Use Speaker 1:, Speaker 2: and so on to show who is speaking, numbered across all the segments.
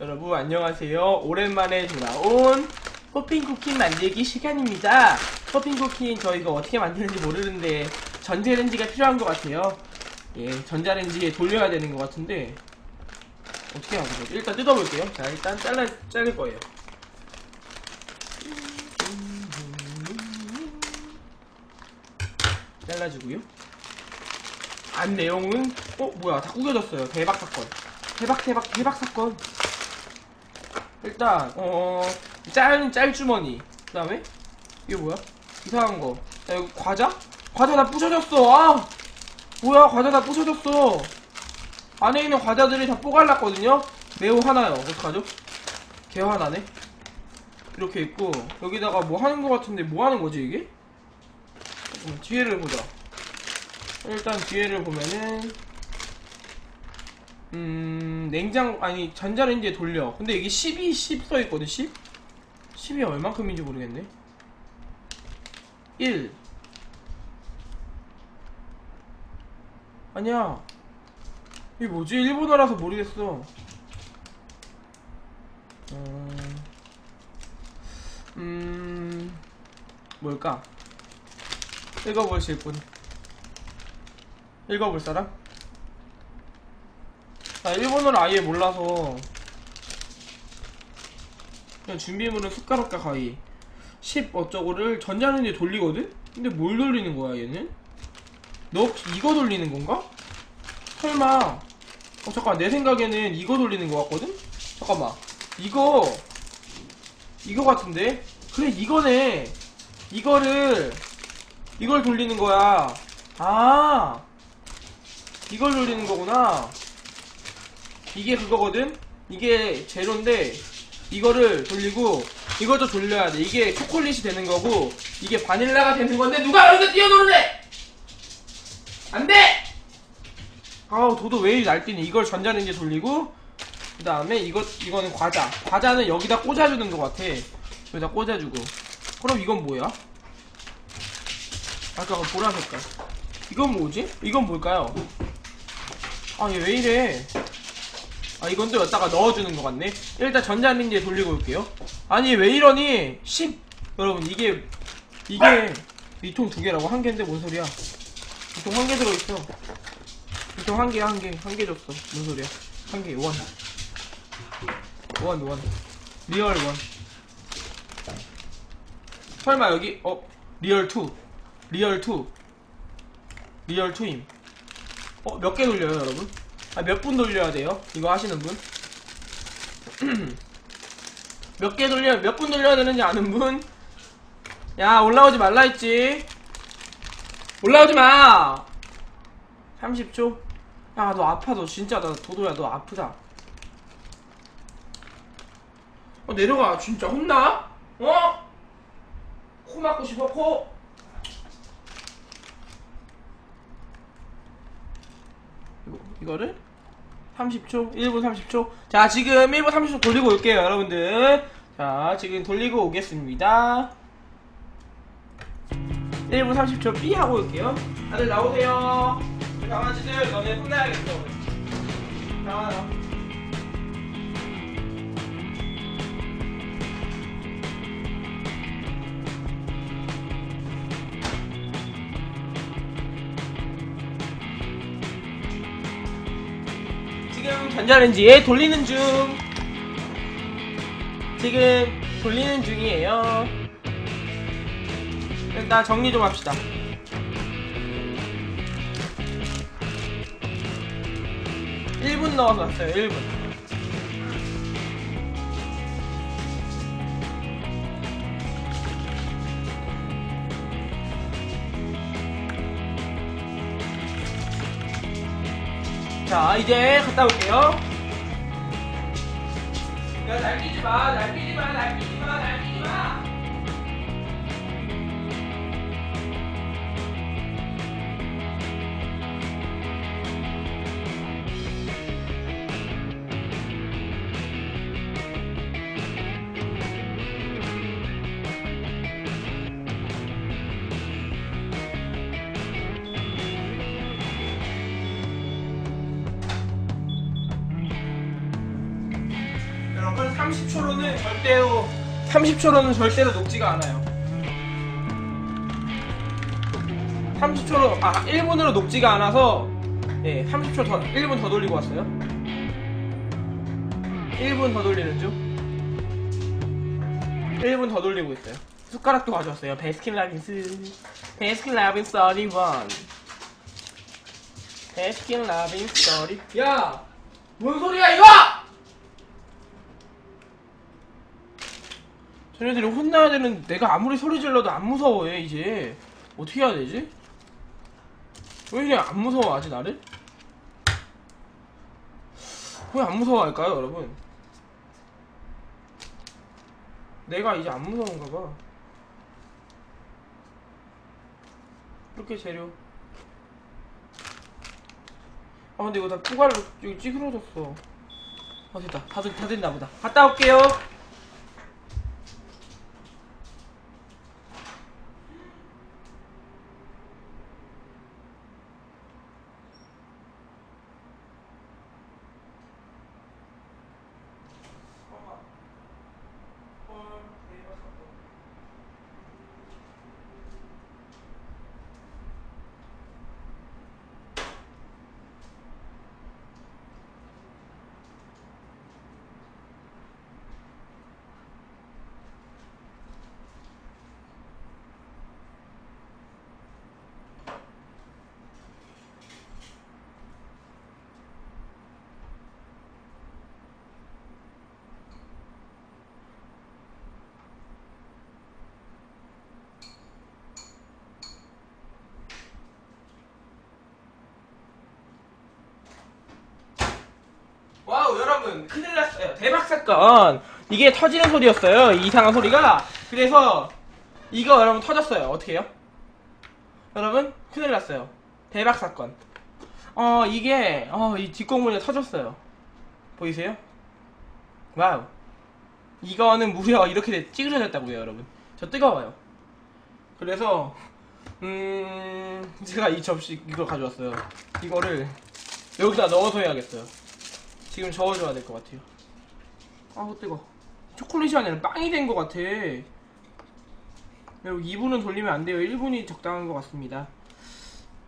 Speaker 1: 여러분 안녕하세요. 오랜만에 돌아온 퍼핑 쿠킹 만들기 시간입니다. 퍼핑 쿠킹 저 이거 어떻게 만드는지 모르는데 전자레인지가 필요한 것 같아요. 예, 전자레인지에 돌려야 되는 것 같은데 어떻게 하는 거지? 일단 뜯어볼게요. 자, 일단 잘라 자를 거예요. 잘라주고요. 안 내용은 어 뭐야 다 구겨졌어요. 대박 사건. 대박 대박 대박 사건. 일단 어 짤 짤주머니 그 다음에 이게 뭐야 이상한 거. 야 이거 과자? 과자 다 부셔졌어. 아 뭐야 과자 다 부셔졌어. 안에 있는 과자들이 다 뽀갈났거든요. 매우 화나요. 어떡하죠? 개 화나네. 이렇게 있고 여기다가 뭐 하는 거 같은데 뭐 하는 거지 이게? 잠깐만, 뒤에를 보자. 일단 뒤에를 보면은 음 냉장 아니 전자레인지에 돌려. 근데 이게 12, 10 써있거든 10? 10이 얼만큼인지 모르겠네. 1 아니야. 이게 뭐지? 일본어라서 모르겠어. 음, 음 뭘까? 읽어보실 분. 읽어볼 사람? 나 일본어를 아예 몰라서. 그냥 준비물은 숟가락과 가위. 10 어쩌고를 전자레인지에 돌리거든? 근데 뭘 돌리는 거야 얘는? 너 혹시 이거 돌리는 건가? 설마. 어 잠깐 내 생각에는 이거 돌리는 거 같거든? 잠깐만. 이거. 이거 같은데? 그래 이거네. 이거를. 이걸 돌리는 거야. 아. 이걸 돌리는 거구나 이게 그거거든? 이게 제로인데 이거를 돌리고 이것도 돌려야 돼. 이게 초콜릿이 되는 거고 이게 바닐라가 되는 건데 누가 여기서 뛰어노르래 안돼! 아우 도도 왜 이리 날뛰니? 이걸 전자레인지에 돌리고 그 다음에 이거 이거는 과자. 과자는 여기다 꽂아주는 것 같아. 여기다 꽂아주고. 그럼 이건 뭐야? 아까 그 보라 색깔. 이건 뭐지? 이건 뭘까요? 아 얘 왜 이래 아 이건 또 여기다가 넣어주는 것 같네 일단 전자레인지에 돌리고 올게요 아니 왜 이러니 10 여러분 이게 이게 이 통 두 개라고 한 개인데 뭔 소리야 이 통 한 개 들어있어 이 통 한개한개한 개 줬어 뭔 소리야 한 개 원 원, 원. 리얼 원. 설마 여기, 어, 리얼 투. 리얼 투. 리얼 투임. 어, 몇 개 돌려요, 여러분? 아, 몇 분 돌려야 돼요? 이거 하시는 분? 몇 개 돌려, 몇 분 돌려야 되는지 아는 분? 야, 올라오지 말라 했지. 올라오지 마! 30초? 야, 너 아파, 너 진짜, 나 도도야, 너 아프다. 어, 내려가. 진짜 혼나? 어? 코 맞고 싶어, 코? 이거, 이거를 30초, 1분 30초. 자, 지금 1분 30초 돌리고 올게요, 여러분들. 자, 지금 돌리고 오겠습니다. 1분 30초 삐 하고 올게요. 다들 나오세요. 강아지들, 너네 혼나야겠어. 나와요. 지금 전자레인지에 돌리는 중. 지금 돌리는 중이에요. 일단 정리 좀 합시다. 일분 넣어서 왔어요, 1분. 자, 이제 갔다 올게요. 야, 날뛰지 마, 날뛰지 마, 날뛰지 마, 날뛰지 마. 30초로는 절대로 30초로는 절대로 녹지가 않아요. 30초로 아 1분으로 녹지가 않아서 예 30초 더 1분 더 돌리고 왔어요. 1분 더 돌리는 중. 1분 더 돌리고 있어요. 숟가락도 가져왔어요. 베스킨 라빈스. 베스킨 라빈스 31. 베스킨 라빈스 30. 야! 뭔 소리야 이거! 쟤네들이 혼나야 되는 내가 아무리 소리 질러도 안 무서워해 이제. 어떻게 해야 되지? 왜 이래 안 무서워하지 나를? 왜 안 무서워할까요 여러분? 내가 이제 안 무서운가 봐. 이렇게 재료. 아 근데 이거 다 여기 찌그러졌어. 아 됐다. 다, 됐- 다 됐나 보다. 갔다 올게요 와우 여러분 큰일 났어요. 대박 사건. 이게 터지는 소리였어요. 이 이상한 소리가. 그래서 이거 여러분 터졌어요. 어떻게 해요? 여러분 큰일 났어요. 대박 사건. 어 이게 어이 뒷공문이 터졌어요. 보이세요? 와우. 이거는 무려 이렇게 찌그러졌다고요 여러분. 저 뜨거워요. 그래서 음 제가 이 접시 이걸 가져왔어요. 이거를 여기다 넣어서 해야겠어요 지금 저어줘야 될 것 같아요. 아우 뜨거. 초콜릿이 아니라 빵이 된 것 같아. 여러분 2분은 돌리면 안 돼요. 1분이 적당한 것 같습니다.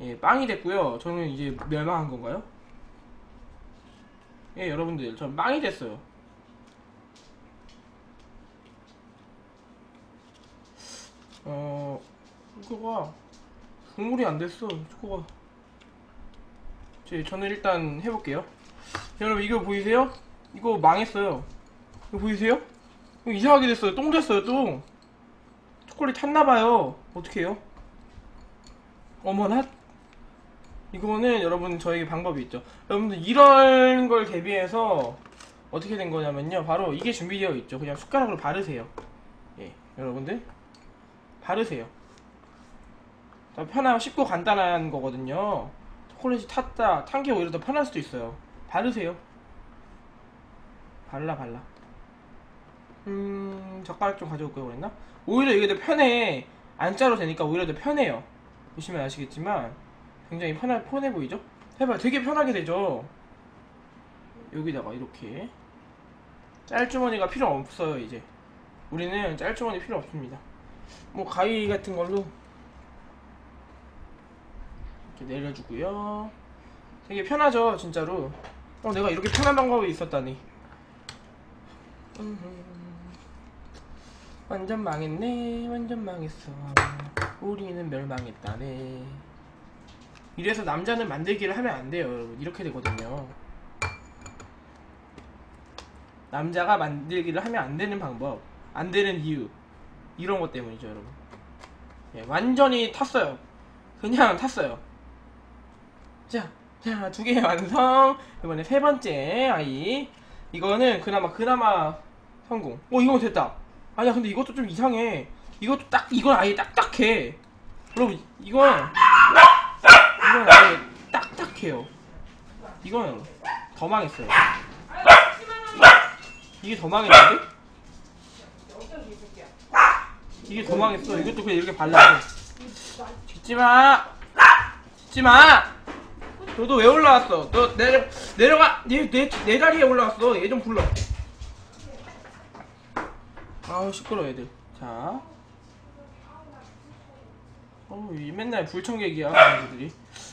Speaker 1: 예, 빵이 됐고요. 저는 이제 멸망한 건가요? 예, 여러분들, 전 빵이 됐어요. 어, 초코가 국물이 안 됐어. 초코가. 제, 저는 일단 해볼게요. 여러분 이거 보이세요? 이거 망했어요. 이거 보이세요? 이거 이상하게 됐어요. 똥 됐어요, 똥. 초콜릿 탔나봐요. 어떡해요? 어머나? 이거는 여러분 저에게 방법이 있죠. 여러분들 이런 걸 대비해서 어떻게 된 거냐면요. 바로 이게 준비되어 있죠. 그냥 숟가락으로 바르세요. 예, 여러분들. 바르세요. 자, 편하고 쉽고 간단한 거거든요. 초콜릿이 탔다, 탄 게 오히려 더 편할 수도 있어요. 바르세요. 발라 발라. 음 젓가락 좀 가져올 걸 그랬나? 오히려 이게 더 편해. 안 짜도 되니까 오히려 더 편해요. 보시면 아시겠지만 굉장히 편하, 편해 보이죠? 해봐 되게 편하게 되죠. 여기다가 이렇게 짤주머니가 필요 없어요 이제. 우리는 짤주머니 필요 없습니다. 뭐 가위 같은 걸로 이렇게 내려주고요. 되게 편하죠 진짜로. 어 내가 이렇게 편한 방법이 있었다니. 완전 망했네. 완전 망했어. 우리는 멸망했다네. 이래서 남자는 만들기를 하면 안 돼요 여러분. 이렇게 되거든요. 남자가 만들기를 하면 안 되는 방법 안 되는 이유. 이런 것 때문이죠 여러분. 예, 완전히 탔어요. 그냥 탔어요. 자, 자, 두 개 완성. 이번에 세 번째 아이. 이거는 그나마, 그나마 성공. 어, 이거 됐다. 아니야, 근데 이것도 좀 이상해. 이것도 딱, 이건 아예 딱딱해. 여러분, 이건, 이건 아예 딱딱해요. 이건 더 망했어요. 이게 더 망했는데? 이게 더 망했어. 이것도 그냥 이렇게 발라서. 짖지 마! 짖지 마! 너도 왜 올라왔어? 너 내려 내려가 내 내 내 자리에 올라왔어. 얘 좀 불러. 아우 시끄러 애들 자 어우 이 맨날 불청객이야 애들이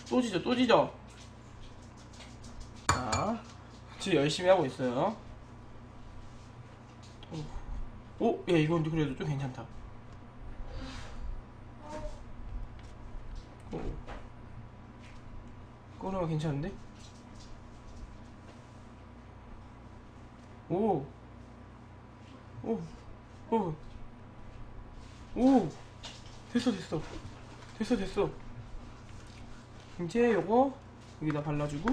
Speaker 1: 또 지져 또 지져 자 지금 열심히 하고 있어요 오, 야 이건 그래도 좀 괜찮다 오. 꺼내면 괜찮은데? 오. 오. 오. 오. 됐어, 됐어. 됐어, 됐어. 이제 요거 여기다 발라주고.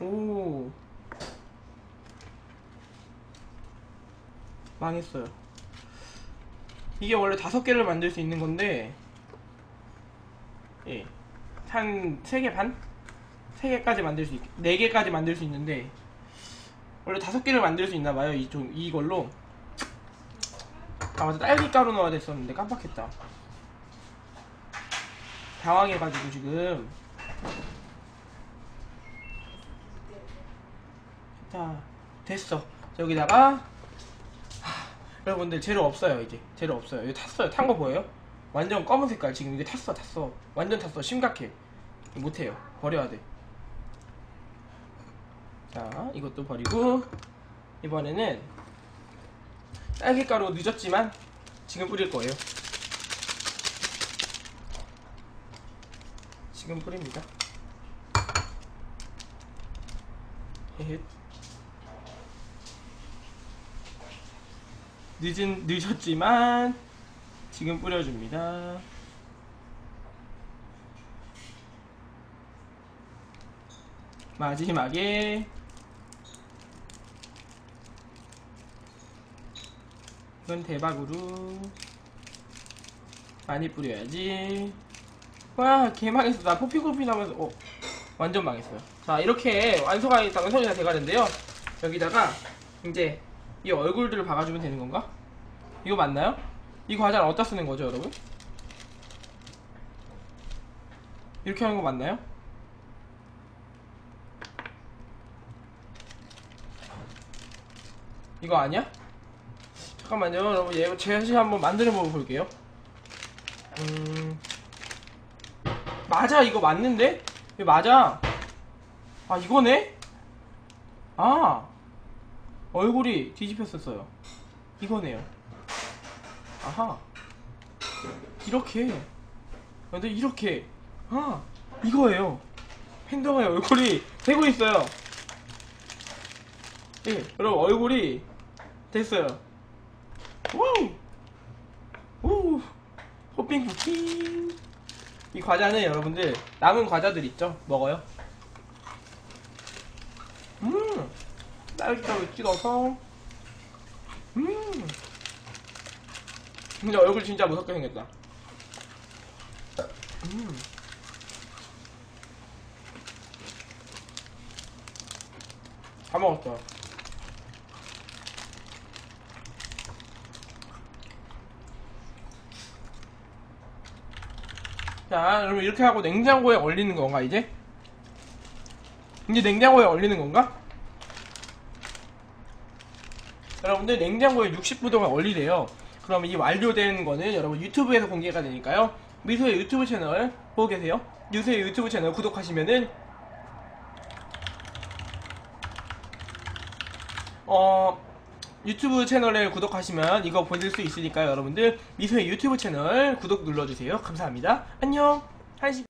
Speaker 1: 오. 망했어요. 이게 원래 다섯 개를 만들 수 있는 건데, 예. 한세개 반? 세 개까지 만들 수 있, 네 개까지 만들 수 있는데, 원래 다섯 개를 만들 수 있나 봐요. 이 좀 이걸로. 아 맞아 딸기 가루 넣어야 됐었는데 깜빡했다. 당황해가지고 지금. 자 됐어. 자, 여기다가 하, 여러분들 재료 없어요 이제 재료 없어요. 이거 탔어요. 탄 거 보여요? 완전 검은 색깔 지금 이게 탔어 탔어. 완전 탔어 심각해. 못해요. 버려야 돼. 자, 이것도 버리고 이번에는 딸기가루 늦었지만 지금 뿌릴 거예요. 지금 뿌립니다. 헤 늦은 늦었지만 지금 뿌려줍니다. 마지막에 이건 대박으로 많이 뿌려야지. 와 개망했어. 나 포피코피 나면서 어 완전 망했어요. 자 이렇게 완성이 다 돼가는데요. 여기다가 이제 이 얼굴들을 박아주면 되는 건가? 이거 맞나요? 이 과자를 어디다 쓰는 거죠 여러분? 이렇게 하는 거 맞나요? 이거 아니야? 잠깐만요 여러분 얘 제가 다시 한번 만들어 볼게요 음 맞아 이거 맞는데? 이거 맞아 아 이거네? 아 얼굴이 뒤집혔었어요. 이거네요. 아하. 이렇게. 근데 이렇게. 아 이거예요. 팬더의 얼굴이 되고 있어요. 예 여러분 얼굴이 됐어요. 와우! 우! 호핑 호핑. 이 과자는 여러분들 남은 과자들 있죠? 먹어요 음 딸기가루 찍어서. 음. 근데 얼굴 진짜 무섭게 생겼다. 음. 다 먹었어. 자, 그럼 이렇게 하고 냉장고에 얼리는 건가, 이제? 이제 냉장고에 얼리는 건가? 여러분들 냉장고에 60분 동안 얼리래요. 그럼 이 완료된 거는 여러분 유튜브에서 공개가 되니까요. 미소의 유튜브 채널 보고 계세요? 미소의 유튜브 채널 구독하시면은 어 유튜브 채널을 구독하시면 이거 보실 수 있으니까요 여러분들 미소의 유튜브 채널 구독 눌러주세요 감사합니다 안녕 한시